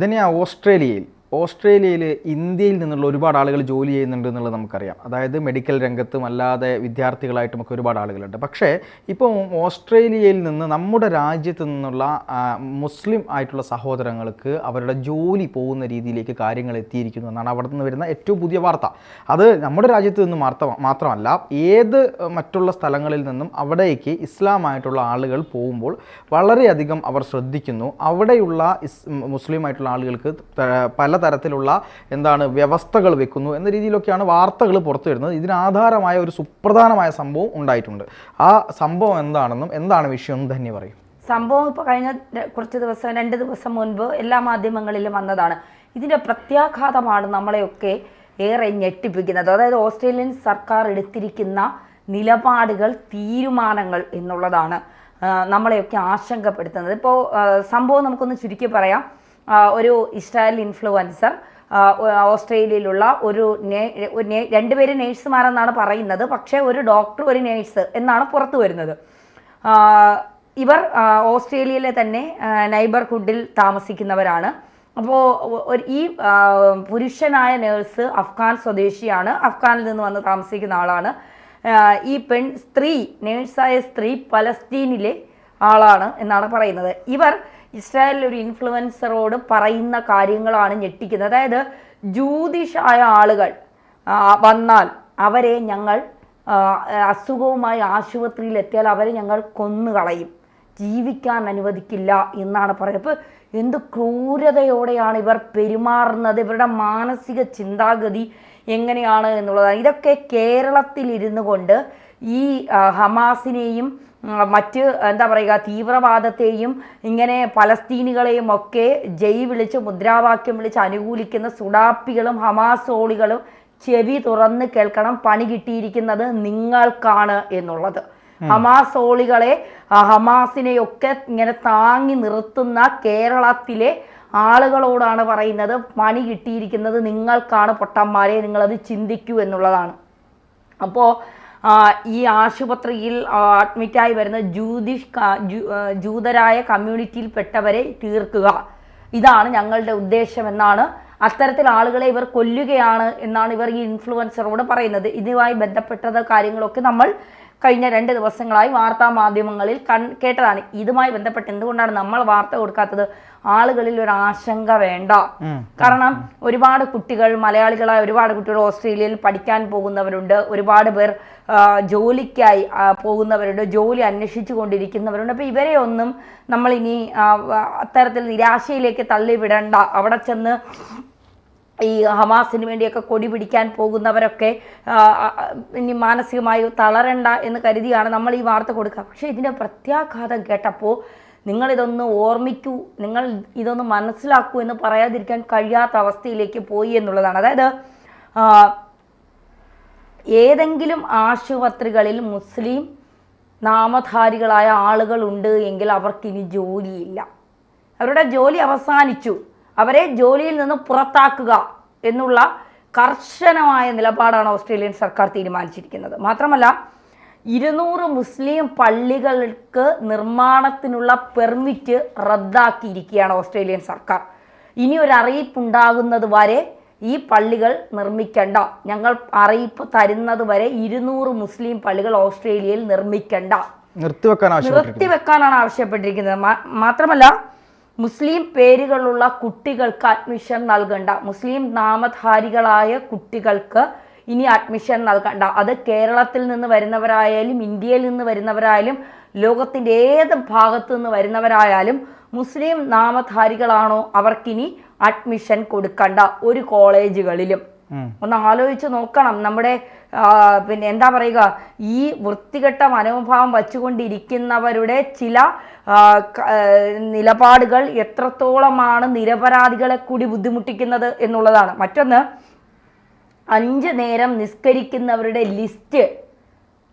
ധന്യ ഓസ്ട്രേലിയയിൽ. ഓസ്ട്രേലിയയിൽ ഇന്ത്യയിൽ നിന്നുള്ള ഒരുപാട് ആളുകൾ ജോലി ചെയ്യുന്നുണ്ട് എന്നുള്ളത് നമുക്കറിയാം. അതായത് മെഡിക്കൽ രംഗത്തും അല്ലാതെ വിദ്യാർത്ഥികളായിട്ടും ഒക്കെ ഒരുപാട് ആളുകളുണ്ട്. പക്ഷേ ഇപ്പോൾ ഓസ്ട്രേലിയയിൽ നിന്ന് നമ്മുടെ രാജ്യത്തു നിന്നുള്ള മുസ്ലിം ആയിട്ടുള്ള സഹോദരങ്ങൾക്ക് അവരുടെ ജോലി പോകുന്ന രീതിയിലേക്ക് കാര്യങ്ങൾ എത്തിയിരിക്കുന്നു എന്നാണ് അവിടെ നിന്ന് വരുന്ന ഏറ്റവും പുതിയ വാർത്ത. അത് നമ്മുടെ രാജ്യത്ത് നിന്ന് മാത്രമല്ല ഏത് മറ്റുള്ള സ്ഥലങ്ങളിൽ നിന്നും അവിടേക്ക് ഇസ്ലാമായിട്ടുള്ള ആളുകൾ പോകുമ്പോൾ വളരെയധികം അവർ ശ്രദ്ധിക്കുന്നു. അവിടെയുള്ള ഇസ് മുസ്ലിം ആയിട്ടുള്ള ആളുകൾക്ക് ത- പലതരത്തിലുള്ള എന്താണ് വ്യവസ്ഥകൾ വെക്കുന്നു എന്ന രീതിയിലൊക്കെയാണ് വാർത്തകൾ പുറത്തു വരുന്നത് ഇതിനാധാരമായ ഒരു സുപ്രധാനമായ സംഭവം ഉണ്ടായിട്ടുണ്ട്. ആ സംഭവം എന്താണെന്നും എന്താണ് വിഷയം എന്ന് തന്നെ പറയും. സംഭവം ഇപ്പോൾ കഴിഞ്ഞ കുറച്ച് ദിവസം രണ്ട് ദിവസം മുൻപ് എല്ലാ മാധ്യമങ്ങളിലും വന്നതാണ്. ഇതിന്റെ പ്രത്യാഘാതമാണ് നമ്മളെയൊക്കെ ഏറെ ഞെട്ടിപ്പിക്കുന്നത്. അതായത് ഓസ്ട്രേലിയൻ സർക്കാർ എടുത്തിരിക്കുന്ന നിലപാടുകൾ തീരുമാനങ്ങൾ എന്നുള്ളതാണ് നമ്മളെയൊക്കെ ആശങ്കപ്പെടുത്തുന്നത്. ഇപ്പോൾ സംഭവം നമുക്കൊന്ന് ചുരുക്കി പറയാം. ഒരു ഇസ്രായേൽ ഇൻഫ്ലുവൻസർ ഓസ്ട്രേലിയയിലുള്ള ഒരു രണ്ടുപേര് നേഴ്സുമാരെന്നാണ് പറയുന്നത്. പക്ഷേ ഒരു ഡോക്ടർ ഒരു നേഴ്സ് എന്നാണ് പുറത്തു വരുന്നത്. ഇവർ ഓസ്ട്രേലിയയിലെ തന്നെ നൈബർഹുഡിൽ താമസിക്കുന്നവരാണ്. അപ്പോൾ ഈ പുരുഷനായ നേഴ്സ് അഫ്ഗാൻ സ്വദേശിയാണ്. അഫ്ഗാനിൽ നിന്ന് വന്ന് താമസിക്കുന്ന ആളാണ്. ഈ പെൺ സ്ത്രീ നേഴ്സായ സ്ത്രീ പലസ്തീനിലെ ആളാണ് എന്നാണ് പറയുന്നത്. ഇവർ ഇസ്രായേലിൽ ഒരു ഇൻഫ്ലുവൻസറോട് പറയുന്ന കാര്യങ്ങളാണ് ഞെട്ടിക്കുന്നത്. അതായത് ജ്യൂതിഷായ ആളുകൾ വന്നാൽ അവരെ ഞങ്ങൾ അസുഖവുമായി ആശുപത്രിയിൽ എത്തിയാൽ അവരെ ഞങ്ങൾ കൊന്നുകളയും. ജീവിക്കാൻ അനുവദിക്കില്ല എന്നാണ് പറയുന്നത്. അപ്പോൾ എന്ത് ക്രൂരതയോടെയാണ് ഇവർ പെരുമാറുന്നത്? ഇവരുടെ മാനസിക ചിന്താഗതി എങ്ങനെയാണ് എന്നുള്ളതാണ്. ഇതൊക്കെ കേരളത്തിലിരുന്നു കൊണ്ട് ഈ ഹമാസിനെയും മറ്റ് എന്താ പറയുക തീവ്രവാദത്തെയും ഇങ്ങനെ പലസ്തീനികളെയും ഒക്കെ ജയ് വിളിച്ച് മുദ്രാവാക്യം വിളിച്ച് അനുകൂലിക്കുന്ന സുഡാപ്പികളും ഹമാസോളികളും ചെവി തുറന്ന് കേൾക്കണം പണി കിട്ടിയിരിക്കുന്നത് നിങ്ങൾക്കാണ് എന്നുള്ളത്. ഹമാസോളികളെ ഹമാസിനെയൊക്കെ ഇങ്ങനെ താങ്ങി നിർത്തുന്ന കേരളത്തിലെ ആളുകളോടാണ് പറയുന്നത് പണി കിട്ടിയിരിക്കുന്നത് നിങ്ങൾക്കാണ് പൊട്ടന്മാരെ നിങ്ങളത് ചിന്തിക്കൂ എന്നുള്ളതാണ്. അപ്പോൾ ഈ ആശുപത്രിയിൽ അഡ്മിറ്റായി വരുന്ന ജൂതിഷ് ജൂതരായ കമ്മ്യൂണിറ്റിയിൽപ്പെട്ടവരെ തീർക്കുക. ഇതാണ് ഞങ്ങളുടെ ഉദ്ദേശമെന്നാണ് അത്തരത്തിൽ ആളുകളെ ഇവർ കൊല്ലുകയാണ് എന്നാണ് ഇവർ ഈ ഇൻഫ്ലുവൻസറോട് പറയുന്നത്. ഇതുമായി ബന്ധപ്പെട്ടത് കാര്യങ്ങളൊക്കെ നമ്മൾ കഴിഞ്ഞ രണ്ട് ദിവസങ്ങളായി വാർത്താ മാധ്യമങ്ങളിൽ കൺ കേട്ടതാണ്. ഇതുമായി ബന്ധപ്പെട്ട് എന്തുകൊണ്ടാണ് നമ്മൾ വാർത്ത കൊടുക്കാത്തത്? ആളുകളിൽ ഒരു ആശങ്ക വേണ്ട. കാരണം ഒരുപാട് കുട്ടികൾ മലയാളികളായ ഒരുപാട് കുട്ടികൾ ഓസ്ട്രേലിയയിൽ പഠിക്കാൻ പോകുന്നവരുണ്ട്. ഒരുപാട് പേർ ജോലിക്കായി പോകുന്നവരുണ്ട്. ജോലി അന്വേഷിച്ചു കൊണ്ടിരിക്കുന്നവരുണ്ട്. അപ്പോൾ ഇവരെ ഒന്നും നമ്മൾ ഇനി അത്തരത്തിൽ നിരാശയിലേക്ക് തള്ളിവിടണ്ട. അവിടെ ചെന്ന് ഈ ഹമാസിന് വേണ്ടിയൊക്കെ കൊടി പിടിക്കാൻ പോകുന്നവരൊക്കെ ഇനി മാനസികമായി തളരണ്ട എന്ന് കരുതിയാണ് നമ്മൾ ഈ വാർത്ത കൊടുക്കുക. പക്ഷേ ഇതിന്റെ പ്രത്യാഘാതം കേട്ടപ്പോൾ നിങ്ങളിതൊന്ന് ഓർമ്മിക്കൂ നിങ്ങൾ ഇതൊന്ന് മനസ്സിലാക്കൂ എന്ന് പറയാതിരിക്കാൻ കഴിയാത്ത അവസ്ഥയിലേക്ക് പോയി എന്നുള്ളതാണ്. അതായത് ഏതെങ്കിലും ആശുപത്രികളിൽ മുസ്ലിം നാമധാരികളായ ആളുകളുണ്ട് എങ്കിൽ അവർക്കിനി ജോലിയില്ല. അവരുടെ ജോലി അവസാനിച്ചു. അവരെ ജോലിയിൽ നിന്ന് പുറത്താക്കുക എന്നുള്ള കർശനമായ നിലപാടാണ് ഓസ്ട്രേലിയൻ സർക്കാർ തീരുമാനിച്ചിരിക്കുന്നത്. മാത്രമല്ല ഇരുന്നൂറ് മുസ്ലിം പള്ളികൾക്ക് നിർമ്മാണത്തിനുള്ള പെർമിറ്റ് റദ്ദാക്കിയിരിക്കുകയാണ് ഓസ്ട്രേലിയൻ സർക്കാർ. ഇനി ഒരു അറിയിപ്പുണ്ടാകുന്നത് വരെ ഈ പള്ളികൾ നിർമ്മിക്കണ്ട. ഞങ്ങൾ അറിയിപ്പ് തരുന്നത് വരെ ഇരുന്നൂറ് മുസ്ലിം പള്ളികൾ ഓസ്ട്രേലിയയിൽ നിർമ്മിക്കണ്ട. നിർത്തിവെക്കാൻ നിർത്തിവെക്കാനാണ് ആവശ്യപ്പെട്ടിരിക്കുന്നത്. മാത്രമല്ല മുസ്ലിം പേരുകളുള്ള കുട്ടികൾക്ക് അഡ്മിഷൻ നൽകണ്ട മുസ്ലിം നാമധാരികളായ കുട്ടികൾക്ക് ഇനി അഡ്മിഷൻ നൽകണ്ട അത് കേരളത്തിൽ നിന്ന് വരുന്നവരായാലും ഇന്ത്യയിൽ നിന്ന് വരുന്നവരായാലും ലോകത്തിന്റെ ഏത് ഭാഗത്തു നിന്ന് വരുന്നവരായാലും മുസ്ലിം നാമധാരികളാണോ അവർക്കിനി അഡ്മിഷൻ കൊടുക്കണ്ട ഒരു കോളേജുകളിലും. ഒന്ന് ആലോചിച്ച് നോക്കണം. നമ്മുടെ പിന്നെ എന്താ പറയുക ഈ വൃത്തികെട്ട മനോഭാവം വച്ചുകൊണ്ടിരിക്കുന്നവരുടെ ചില നിലപാടുകൾ എത്രത്തോളമാണ് നിരപരാധികളെ കൂടി ബുദ്ധിമുട്ടിക്കുന്നത് എന്നുള്ളതാണ്. മറ്റൊന്ന് അഞ്ച് നേരം നിസ്കരിക്കുന്നവരുടെ ലിസ്റ്റ്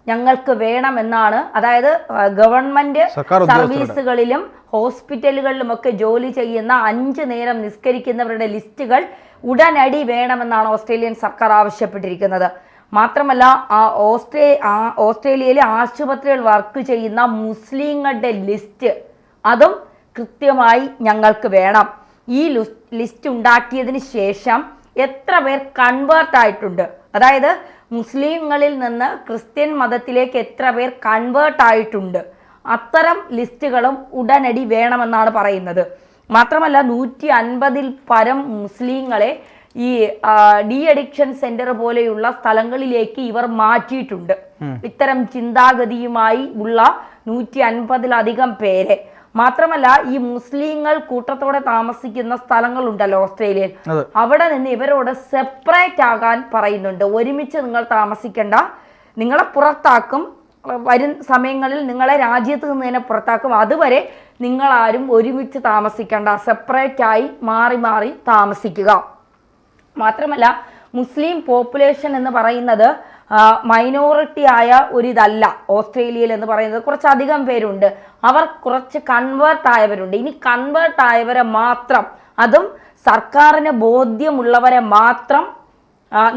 ഞങ്ങൾക്ക് വേണമെന്നാണ്. അതായത് ഗവൺമെന്റ് സർവീസുകളിലും ഹോസ്പിറ്റലുകളിലും ഒക്കെ ഹോസ്പിറ്റലുകളിലുമൊക്കെ ജോലി ചെയ്യുന്ന അഞ്ച് നേരം നിസ്കരിക്കുന്നവരുടെ ലിസ്റ്റുകൾ ഉടനടി വേണമെന്നാണ് ഓസ്ട്രേലിയൻ സർക്കാർ ആവശ്യപ്പെട്ടിരിക്കുന്നത്. മാത്രമല്ല ആ ഓസ്ട്രേ ഓസ്ട്രേലിയയിലെ ആശുപത്രികൾ വർക്ക് ചെയ്യുന്ന മുസ്ലിങ്ങളുടെ ലിസ്റ്റ് അതും കൃത്യമായി ഞങ്ങൾക്ക് വേണം. ഈ ലുസ്- ലിസ്റ്റ് ഉണ്ടാക്കിയതിന് ശേഷം എത്ര പേർ കൺവേർട്ട് ആയിട്ടുണ്ട്? അതായത് മുസ്ലിങ്ങളിൽ നിന്ന് ക്രിസ്ത്യൻ മതത്തിലേക്ക് എത്ര പേർ കൺവേർട്ട് ആയിട്ടുണ്ട്? അത്തരം ലിസ്റ്റുകളും ഉടനടി വേണമെന്നാണ് പറയുന്നത്. മാത്രമല്ല നൂറ്റി അൻപതിൽ പരം മുസ്ലിങ്ങളെ ഈ ഡി അഡിക്ഷൻ സെന്റർ പോലെയുള്ള സ്ഥലങ്ങളിലേക്ക് ഇവർ മാറ്റിയിട്ടുണ്ട്. ഇത്തരം ചിന്താഗതിയുമായി ഉള്ള നൂറ്റി അൻപതിലധികം പേരെ. മാത്രമല്ല ഈ മുസ്ലിങ്ങൾ കൂട്ടത്തോടെ താമസിക്കുന്ന സ്ഥലങ്ങളുണ്ടല്ലോ ഓസ്ട്രേലിയയിൽ. അവിടെ നിന്ന് ഇവരോട് സെപ്പറേറ്റ് ആകാൻ പറയുന്നുണ്ട്. ഒരുമിച്ച് നിങ്ങൾ താമസിക്കേണ്ട. നിങ്ങളെ പുറത്താക്കും. വരും സമയങ്ങളിൽ നിങ്ങളെ രാജ്യത്ത് നിന്ന് തന്നെ പുറത്താക്കും. അതുവരെ നിങ്ങളാരും ഒരുമിച്ച് താമസിക്കേണ്ട. സെപ്പറേറ്റായി മാറി മാറി താമസിക്കുക. മാത്രമല്ല മുസ്ലിം പോപ്പുലേഷൻ എന്ന് പറയുന്നത് മൈനോറിറ്റി ആയ ഒരിതല്ല. ഓസ്ട്രേലിയയിൽ എന്ന് പറയുന്നത് കുറച്ചധികം പേരുണ്ട്. അവർ കുറച്ച് കൺവേർട്ട് ആയവരുണ്ട്. ഇനി കൺവേർട്ട് ആയവരെ മാത്രം അതും സർക്കാരിന് ബോധ്യമുള്ളവരെ മാത്രം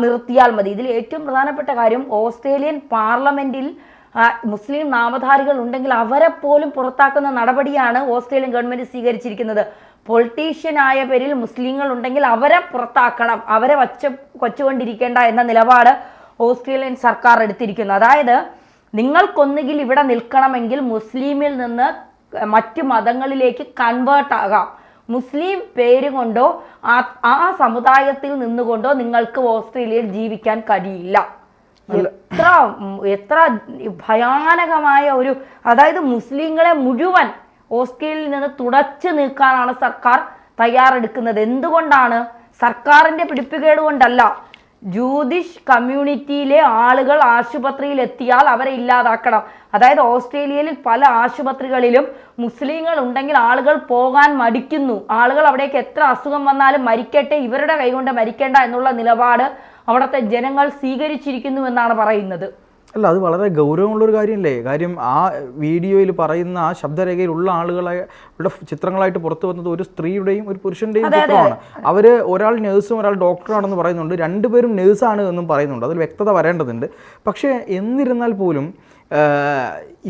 നിർത്തിയാൽ മതി. ഇതിൽ ഏറ്റവും പ്രധാനപ്പെട്ട കാര്യം ഓസ്ട്രേലിയൻ പാർലമെന്റിൽ മുസ്ലിം നാമധാരികൾ ഉണ്ടെങ്കിൽ അവരെ പോലും പുറത്താക്കുന്ന നടപടിയാണ് ഓസ്ട്രേലിയൻ ഗവൺമെന്റ് സ്വീകരിച്ചിരിക്കുന്നത്. പൊളിറ്റീഷ്യൻ ആയ പേരിൽ മുസ്ലിങ്ങൾ ഉണ്ടെങ്കിൽ അവരെ പുറത്താക്കണം. അവരെ വച്ച കൊച്ചുകൊണ്ടിരിക്കേണ്ട എന്ന നിലപാട് ഓസ്ട്രേലിയൻ സർക്കാർ എടുത്തിരിക്കുന്നു. അതായത് നിങ്ങൾക്കൊന്നുകിൽ ഇവിടെ നിൽക്കണമെങ്കിൽ മുസ്ലിമിൽ നിന്ന് മറ്റു മതങ്ങളിലേക്ക് കൺവേർട്ട് ആകാം. മുസ്ലിം പേര് കൊണ്ടോ ആ സമുദായത്തിൽ നിന്നുകൊണ്ടോ നിങ്ങൾക്ക് ഓസ്ട്രേലിയയിൽ ജീവിക്കാൻ കഴിയില്ല. എത്ര എത്ര ഭയാനകമായ ഒരു അതായത് മുസ്ലിങ്ങളെ മുഴുവൻ ഓസ്ട്രേലിയയിൽ നിന്ന് തുടച്ചു നീക്കാനാണ് സർക്കാർ തയ്യാറെടുക്കുന്നത്. എന്തുകൊണ്ടാണ്? സർക്കാരിന്റെ പിടിപ്പുകേട് കൊണ്ടല്ല ജ്യൂതിഷ് കമ്മ്യൂണിറ്റിയിലെ ആളുകൾ ആശുപത്രിയിൽ എത്തിയാൽ അവരെ ഇല്ലാതാക്കണം. അതായത് ഓസ്ട്രേലിയയിൽ പല ആശുപത്രികളിലും മുസ്ലിങ്ങൾ ഉണ്ടെങ്കിൽ ആളുകൾ പോകാൻ മടിക്കുന്നു. ആളുകൾ അവിടേക്ക് എത്ര അസുഖം വന്നാലും മരിക്കട്ടെ ഇവരുടെ കൈകൊണ്ട് മരിക്കേണ്ട എന്നുള്ള നിലപാട് അവിടുത്തെ ജനങ്ങൾ സ്വീകരിച്ചിരിക്കുന്നു എന്നാണ് പറയുന്നത്. അല്ല അത് വളരെ ഗൗരവമുള്ളൊരു കാര്യമല്ലേ? കാര്യം ആ വീഡിയോയിൽ പറയുന്ന ആ ശബ്ദരേഖയിലുള്ള ആളുകളെ ഇവിടെ ചിത്രങ്ങളായിട്ട് പുറത്തു വന്നത് ഒരു സ്ത്രീയുടെയും ഒരു പുരുഷന്റെയും ചിത്രമാണ്. അവർ ഒരാൾ നേഴ്സും ഒരാൾ ഡോക്ടറാണെന്ന് പറയുന്നുണ്ട്. രണ്ടുപേരും നേഴ്സാണ് എന്നും പറയുന്നുണ്ട്. അതിൽ വ്യക്തത വരേണ്ടതുണ്ട്. പക്ഷേ എന്നിരുന്നാൽ പോലും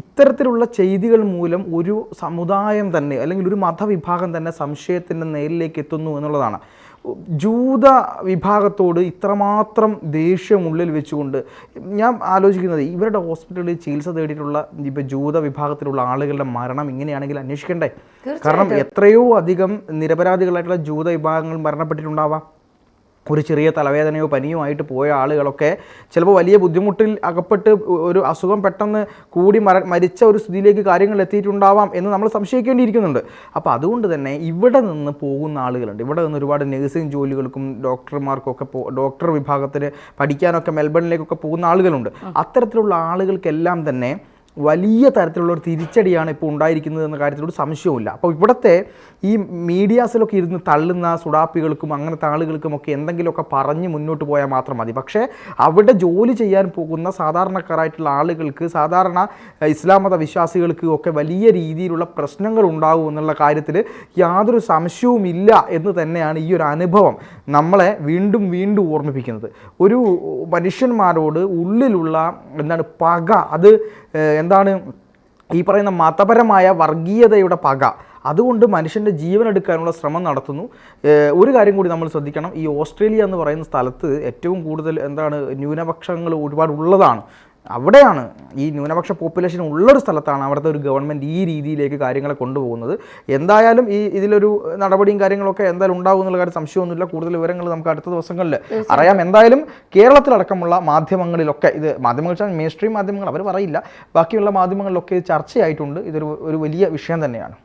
ഇത്തരത്തിലുള്ള ചെയ്തികൾ മൂലം ഒരു സമുദായം തന്നെ അല്ലെങ്കിൽ ഒരു മതവിഭാഗം തന്നെ സംശയത്തിന്റെ നേരിലേക്ക് എത്തുന്നു എന്നുള്ളതാണ്. ജൂത വിഭാഗത്തോട് ഇത്രമാത്രം ദേഷ്യം ഉള്ളിൽ വെച്ചുകൊണ്ട് ഞാൻ ആലോചിക്കുന്നത് ഇവരുടെ ഹോസ്പിറ്റലിൽ ചികിത്സ തേടിയിട്ടുള്ള ഇപ്പം ജൂത വിഭാഗത്തിലുള്ള ആളുകളുടെ മരണം ഇങ്ങനെയാണെങ്കിൽ അന്വേഷിക്കണ്ടേ? കാരണം എത്രയോ അധികം നിരപരാധികളായിട്ടുള്ള ജൂത വിഭാഗങ്ങൾ മരണപ്പെട്ടിട്ടുണ്ടാവാം. ഒരു ചെറിയ തലവേദനയോ പനിയോ ആയിട്ട് പോയ ആളുകളൊക്കെ ചിലപ്പോൾ വലിയ ബുദ്ധിമുട്ടിൽ അകപ്പെട്ട് ഒരു അസുഖം പെട്ടെന്ന് കൂടി മര മരിച്ച ഒരു സ്ഥിതിയിലേക്ക് കാര്യങ്ങൾ എത്തിയിട്ടുണ്ടാവാം എന്ന് നമ്മൾ സംശയിക്കേണ്ടിയിരിക്കുന്നുണ്ട്. അപ്പോൾ അതുകൊണ്ട് തന്നെ ഇവിടെ നിന്ന് പോകുന്ന ആളുകളുണ്ട്. ഇവിടെ നിന്ന് ഒരുപാട് നഴ്സിംഗ് ജോലികൾക്കും ഡോക്ടർമാർക്കൊക്കെ പോ ഡോക്ടർ വിഭാഗത്തിന് പഠിക്കാനൊക്കെ മെൽബണിലേക്കൊക്കെ പോകുന്ന ആളുകളുണ്ട്. അത്തരത്തിലുള്ള ആളുകൾക്കെല്ലാം തന്നെ വലിയ തരത്തിലുള്ള ഒരു തിരിച്ചടിയാണ് ഇപ്പോൾ ഉണ്ടായിരിക്കുന്നത് എന്ന കാര്യത്തിലൊരു സംശയവുമില്ല. അപ്പോൾ ഇവിടുത്തെ ഈ മീഡിയാസിലൊക്കെ ഇരുന്ന് തള്ളുന്ന സുഡാപ്പികൾക്കും അങ്ങനത്തെ ആളുകൾക്കും ഒക്കെ എന്തെങ്കിലുമൊക്കെ പറഞ്ഞ് മുന്നോട്ട് പോയാൽ മാത്രം മതി. പക്ഷേ അവിടെ ജോലി ചെയ്യാൻ പോകുന്ന സാധാരണക്കാരായിട്ടുള്ള ആളുകൾക്ക് സാധാരണ ഇസ്ലാം മത വിശ്വാസികൾക്ക് ഒക്കെ വലിയ രീതിയിലുള്ള പ്രശ്നങ്ങൾ ഉണ്ടാകും എന്നുള്ള കാര്യത്തിൽ യാതൊരു സംശയവുമില്ല എന്ന് തന്നെയാണ് ഈ ഒരു അനുഭവം നമ്മളെ വീണ്ടും വീണ്ടും ഓർമ്മിപ്പിക്കുന്നത്. ഒരു മനുഷ്യന്മാരോട് ഉള്ളിലുള്ള എന്താണ് പക അത് എന്താണ്? ഈ പറയുന്ന മതപരമായ വർഗീയതയുടെ പക. അതുകൊണ്ട് മനുഷ്യന്റെ ജീവൻ എടുക്കാനുള്ള ശ്രമം നടത്തുന്നു. ഒരു കാര്യം കൂടി നമ്മൾ ശ്രദ്ധിക്കണം. ഈ ഓസ്ട്രേലിയ എന്ന് പറയുന്ന സ്ഥലത്ത് ഏറ്റവും കൂടുതൽ എന്താണ് ന്യൂനപക്ഷങ്ങൾ ഒരുപാട് ഉള്ളതാണ്. അവിടെയാണ് ഈ ന്യൂനപക്ഷ പോപ്പുലേഷൻ ഉള്ളൊരു സ്ഥലത്താണ് അവിടുത്തെ ഒരു ഗവൺമെന്റ് ഈ രീതിയിലേക്ക് കാര്യങ്ങളെ കൊണ്ടുപോകുന്നത്. എന്തായാലും ഈ ഇതിലൊരു നടപടിയും കാര്യങ്ങളൊക്കെ എന്തായാലും ഉണ്ടാകും എന്നുള്ള കാര്യം സംശയമൊന്നുമില്ല. കൂടുതൽ വിവരങ്ങൾ നമുക്ക് അടുത്ത ദിവസങ്ങളിൽ അറിയാം. എന്തായാലും കേരളത്തിലടക്കമുള്ള മാധ്യമങ്ങളിലൊക്കെ ഇത് മാധ്യമങ്ങൾ വെച്ചാൽ മെയിൻ സ്ട്രീം മാധ്യമങ്ങൾ അവർ പറയില്ല. ബാക്കിയുള്ള മാധ്യമങ്ങളിലൊക്കെ ഇത് ചർച്ചയായിട്ടുണ്ട്. ഇതൊരു ഒരു വലിയ വിഷയം തന്നെയാണ്.